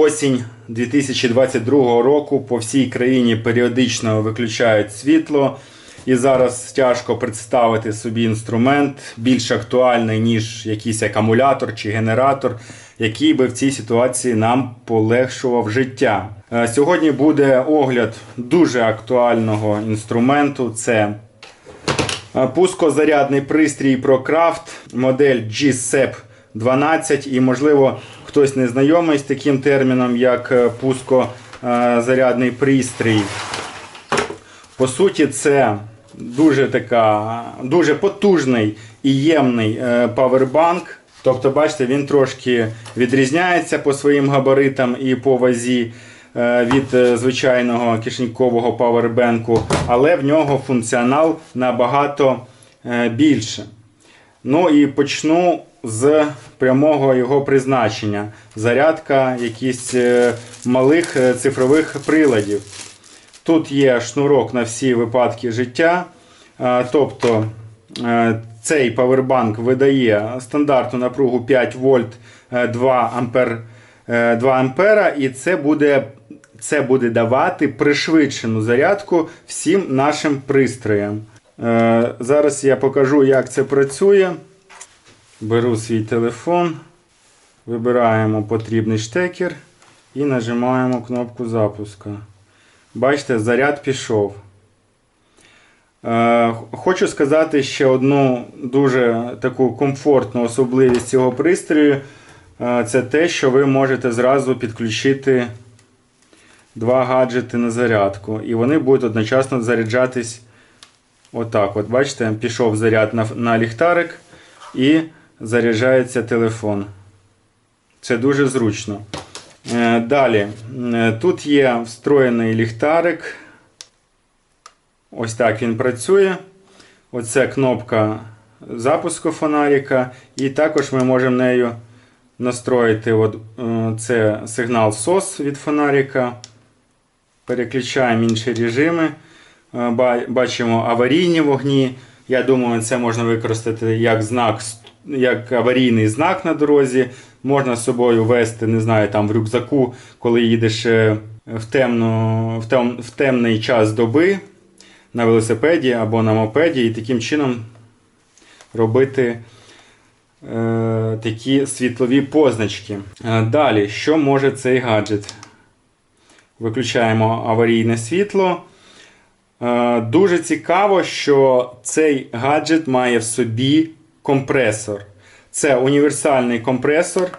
Осінь 2022 року по всій країні періодично виключають світло. І зараз тяжко представити собі інструмент більш актуальний, ніж якийсь акумулятор чи генератор, який би в цій ситуації нам полегшував життя. Е, Сьогодні буде огляд дуже актуального інструменту. Це Е, Пускозарядний пристрій ProCraft, модель G-SEP 12 і, можливо, хтось не знайомий з таким терміном, як е, пускозарядний пристрій. По суті, це дуже така, дуже потужний і ємний е, павербанк. Тобто, бачите, він трошки відрізняється по своїм габаритам і по вазі е, від звичайного кишенькового павербенку, але в нього функціонал набагато більше. Ну і почну з прямого його призначення. Зарядка якісь е, малих е, цифрових приладів. Тут є шнурок на всі випадки життя. Е, Тобто цей павербанк видає стандартну напругу 5 вольт е, 2 ампер, е, 2 ампера, і це буде, це буде давати пришвидшену зарядку всім нашим пристроям. Зараз я покажу, як це працює. Беру свій телефон, вибираємо потрібний штекер і нажимаємо кнопку запуска. Бачите, заряд пішов. Е, Хочу сказати ще одну дуже таку комфортну особливість цього пристрою. Е, Це те, що ви можете зразу підключити два гаджети на зарядку. І вони будуть одночасно заряджатись отак. От бачите, пішов заряд на, на ліхтарик і заряджається телефон. Це дуже зручно. Е, Далі, е, тут є встроєний ліхтарик. Ось так він працює. Оце кнопка запуску фонарика. І також ми можемо нею настроїти от, е, це сигнал SOS від фонарика. Переключаємо інші режими. Бачимо аварійні вогні. Я думаю, це можна використати як знак, як аварійний знак на дорозі. Можна з собою вести, не знаю, там в рюкзаку, коли їдеш е, в, темну, в, тем, в темний час доби на велосипеді або на мопеді, і таким чином робити е, такі світлові позначки. Е, далі, що може цей гаджет? Виключаємо аварійне світло. Дуже цікаво, що цей гаджет має в собі компресор. Це універсальний компресор,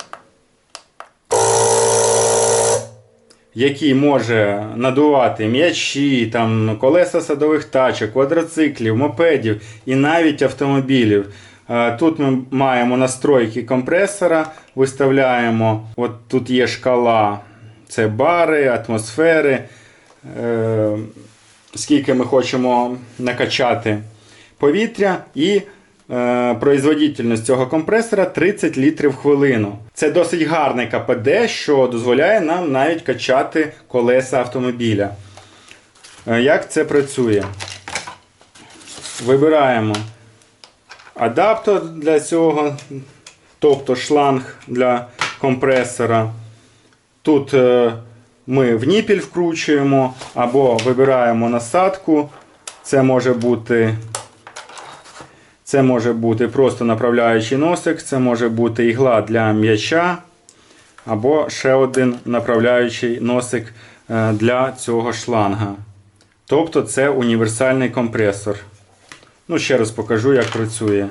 який може надувати м'ячі, там, колеса садових тачок, квадроциклів, мопедів і навіть автомобілів. Е, Тут ми маємо настройки компресора, виставляємо, от тут є шкала, це бари, атмосфери, е, скільки ми хочемо накачати повітря і е, производительність цього компресора 30 літрів хвилину. Це досить гарний КПД, що дозволяє нам навіть качати колеса автомобіля. Е, як це працює? Вибираємо адаптер для цього, тобто шланг для компресора. Тут е, ми в ніпіль вкручуємо або вибираємо насадку. Це може бути це може бути просто направляючий носик, це може бути ігла для м'яча, або ще один направляючий носик е, для цього шланга. Тобто це універсальний компресор. Ну, ще раз покажу, як працює.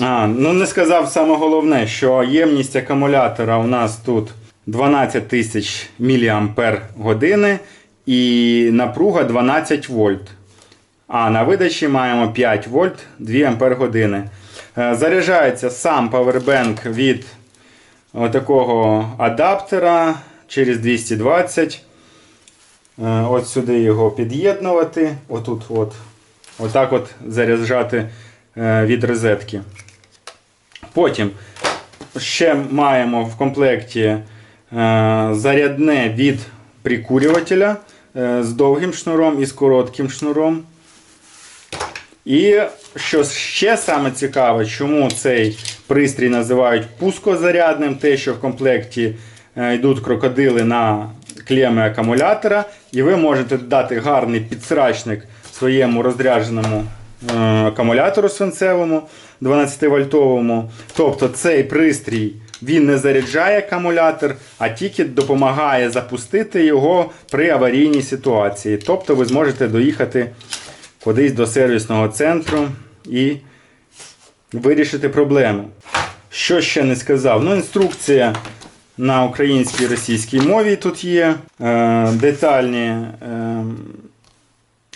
А, ну не сказав саме головне, що ємність акумулятора у нас тут 12 тисяч мАч і напруга 12 вольт. А на видачі маємо 5 вольт 2 ампер години. Е, Заряджається сам павербенк від такого адаптера через 220. Е, От сюди його під'єднувати. Отут от. Отак от заряджати е, від розетки. Потім ще маємо в комплекті зарядне від прикурювателя з довгим шнуром і з коротким шнуром. І що ще саме цікаве, чому цей Пристрій називають пускозарядним, те, що в комплекті е, йдуть крокодили на клеми акумулятора, і ви можете дати гарний підсрачник своєму розрядженому е, акумулятору свинцевому 12-вольтовому. Тобто цей пристрій він не заряджає акумулятор, а тільки допомагає запустити його при аварійній ситуації. Тобто ви зможете доїхати кудись до сервісного центру і вирішити проблему. Що ще не сказав? Ну, інструкція на українській і російській мові тут є. Е, детальні е,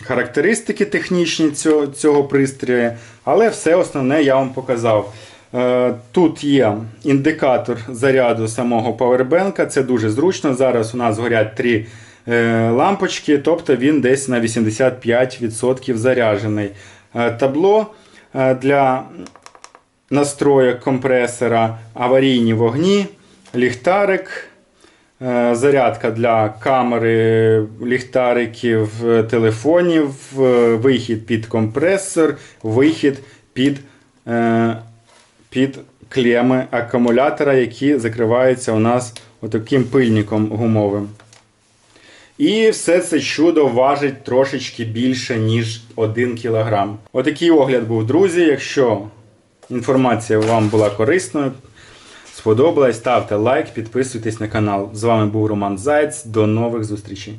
характеристики технічні цього, цього пристрою, але все основне я вам показав. Е, Тут є індикатор заряду самого павербенка, це дуже зручно. Зараз у нас горять три е, лампочки, тобто він десь на 85% заряджений. Е, Табло для настроєк компресора, аварійні вогні, ліхтарик, зарядка для камери, ліхтариків, телефонів, вихід під компресор, вихід під, під клеми акумулятора, які закриваються у нас отаким пильником гумовим. І все це чудо важить трошечки більше, ніж 1 кг. Отакий огляд був, друзі. Якщо інформація вам була корисною, сподобалась, ставте лайк, підписуйтесь на канал. З вами був Роман Заєць. До нових зустрічей.